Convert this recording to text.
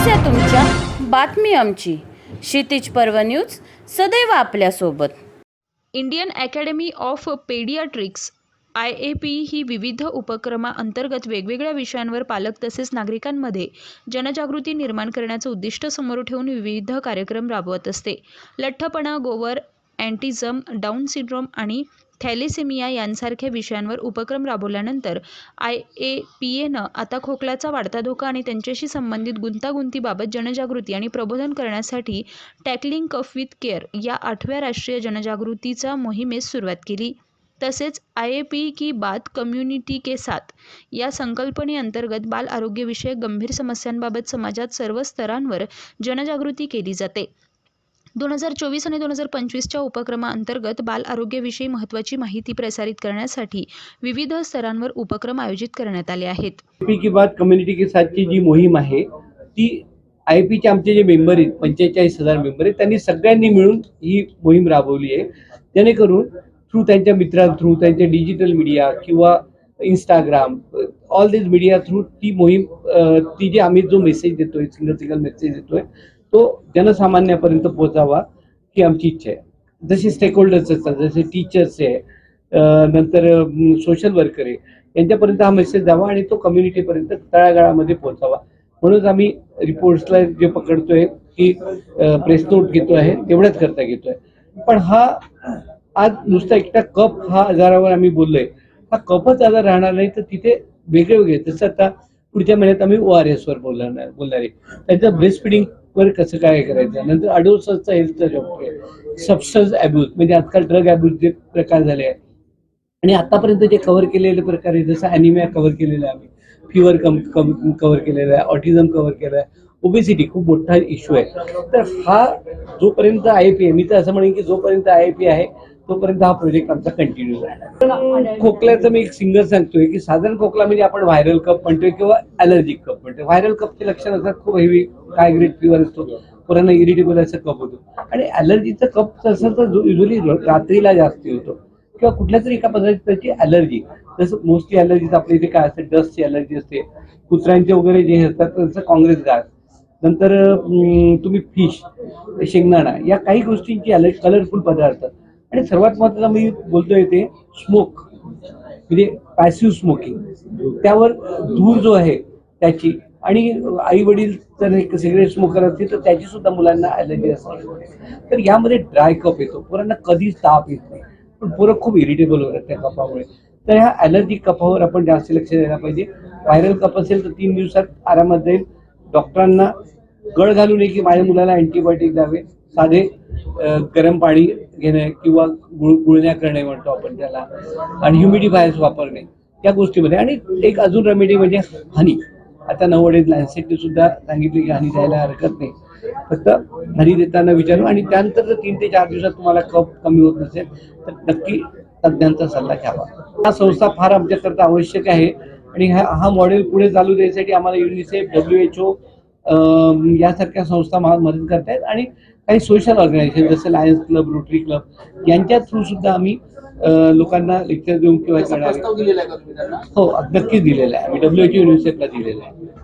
समस्या तुमच्या बातमी आमची. क्षितिज पर्व न्यूज सदैव आपल्यासोबत. Indian academy of pediatrics I A P ही विविध उपक्रमाअंतर्गत वेगवेगळ्या विषयांवर पालक तसेच नागरिकांमध्ये जनजागृती निर्माण करण्याचं उद्दिष्ट समोर ठेवून विविध कार्यक्रम राबवत असते. लठ्ठपणा गोवर अँटिझम डाऊन सिंड्रोम आणि थॅलेसेमिया यांसारख्या विषयांवर उपक्रम राबवल्यानंतर आय ए पी एनं आता खोकल्याचा वाढता धोका आणि त्यांच्याशी संबंधित गुंतागुंतीबाबत जनजागृती आणि प्रबोधन करण्यासाठी टॅकलिंग कफ विथ केअर या आठव्या राष्ट्रीय जनजागृतीचा मोहिमेस सुरुवात केली. तसेच आय ए पी की बात कम्युनिटी के साथ या संकल्पनेअंतर्गत बाल आरोग्यविषयक गंभीर समस्यांबाबत समाजात सर्व स्तरांवर जनजागृती केली जाते. दोन हजार चोवीस आणि दोन हजार पंचवीसच्या उपक्रमाअंतर्गत बाल आरोग्याविषयी महत्त्वाची माहिती प्रसारित करण्यासाठी विविध स्तरांवर उपक्रम आयोजित करण्यात आले आहेत. की कम्युनिटी के साथची जी मोहीम आहे ती आय पीचे आमचे जे मेंबर आहेत पंचेचाळीस हजार मेंबर आहेत त्यांनी सगळ्यांनी मिळून ही मोहीम राबवली आहे. जेणेकरून थ्रू त्यांच्या मित्रां थ्रू त्यांच्या डिजिटल मीडिया किंवा Instagram all this media through ती मोहीम ती जी आम्ही जो मेसेज देतोय सिंगल सिंगल मेसेज देतोय तो जनसामान्यापर्यंत पोहोचावा ही आमची इच्छा आहे. जसे स्टेक होल्डर्स असतात जसे टीचर्स आहे नंतर सोशल वर्कर आहे यांच्यापर्यंत हा मेसेज जावा आणि तो कम्युनिटीपर्यंत तळागाळामध्ये पोहोचावा. म्हणूनच आम्ही रिपोर्ट्सला जे पकडतोय की प्रेस नोट घेतो आहे तेवढ्याच करता घेतोय. पण हा आज नुसता एकटा कप हा आजारावर आम्ही बोललोय. हा कपच आजार राहणार नाही तर तिथे वेगळे वेगळे जसं आता पुढच्या महिन्यात आम्ही ओ आर एस वर बोलणार बोलणार आहे. त्यांचं ब्रेस्ट फिडिंग वर कसं काय करायचं? नंतर अडोसचा हेल्थचा डॉक्टर सबस्टन्स अब्यूज म्हणजे आजकाल ड्रग अब्यूज जे प्रकार झाले आहे आणि आतापर्यंत जे कव्हर केलेले प्रकार आहे जसं अॅनिमिया कव्हर केलेलं आहे आम्ही. फिवर कम कम कव्हर केलेलं आहे. ऑटिझम कव्हर केलं आहे. ओबेसिटी खूप मोठा इश्यू आहे. तर हा जोपर्यंत आय पी आहे मी तर असं म्हणेन की जोपर्यंत आय पी आहे तोपर्यंत हा प्रोजेक्ट आमचा कंटिन्यू राहणार खोकल्याचं मी एक सिंगल सांगतोय की साधारण खोकला म्हणजे आपण व्हायरल कप म्हणतोय किंवा अलर्जिक कप म्हणतोय. व्हायरल कपचे लक्षण असतात खूप हेवी काय ग्रेड फिवर असतो. पोरांना इरिटेबल असं कप होतो. आणि अलर्जीचं कप असं तर युजली रात्रीला जास्त होतो किंवा कुठल्या तरी एका पदार्थाची अलर्जी जसं मोस्टली अलर्जीज आपल्या इथे काय असते डस्टची अलर्जी असते. कुत्र्यांचे वगैरे जे असतात त्यांचं काँग्रेस घास नंतर तुम्ही फिश शेंगदाणा या काही गोष्टींची अलर्जी कलरफुल पदार्थ. आणि सर्वात महत्त्वाचं मी बोलतोय ते स्मोक म्हणजे पॅसिव्ह स्मोकिंग त्यावर धूर जो आहे त्याची आणि आई वडील जर एक सिगरेट स्मोकर असतील तर त्याची सुद्धा मुलांना ॲलर्जी असते. तर यामध्ये ड्राय कप येतो. पोरांना कधीच ताप येत नाही. पण पोरं खूप इरिटेबल होतात त्या कपामुळे तर ह्या ॲलर्जिक कपावर आपण जास्त लक्ष द्यायला पाहिजे. व्हायरल कप असेल तर तीन दिवसात आरामात जाईल. डॉक्टरांना गळ घालू नये की माझ्या मुलाला अँटीबायोटिक द्यावे. साधे गरम पाणी घेणे किंवा गुळ गुळण्या करणे म्हणतो आपण त्याला. आणि ह्युमिडिफायर्स वापरणे. या गोष्टीमध्ये. आणि एक अजून रेमेडी म्हणजे हनी आता नवडेज लॅन्सेटने सुद्धा सांगितले की हनी द्यायला हरकत नाही. फक्त हनी देताना विचारू. आणि त्यानंतर जर तीन ते चार दिवसात तुम्हाला कप कमी होत नसेल तर नक्की तज्ज्ञांचा सल्ला घ्यावा. हा संस्था फार आमच्याकरता आवश्यक आहे. आणि हा हा मॉडेल पुढे चालू द्यायसाठी आम्हाला युनिसेफ डब्ल्यू एच ओ यासारख्या संस्था मा- मदत करतायत आणि काही सोशल ऑर्गनायझेशन जसं लायन्स क्लब रोटरी क्लब यांच्या थ्रू सुद्धा आम्ही लोकांना लेक्चर देऊन किंवा हो नक्कीच दिलेला आहे. आम्ही डब्ल्यू एच ओ युनिसेफला दिलेला आहे.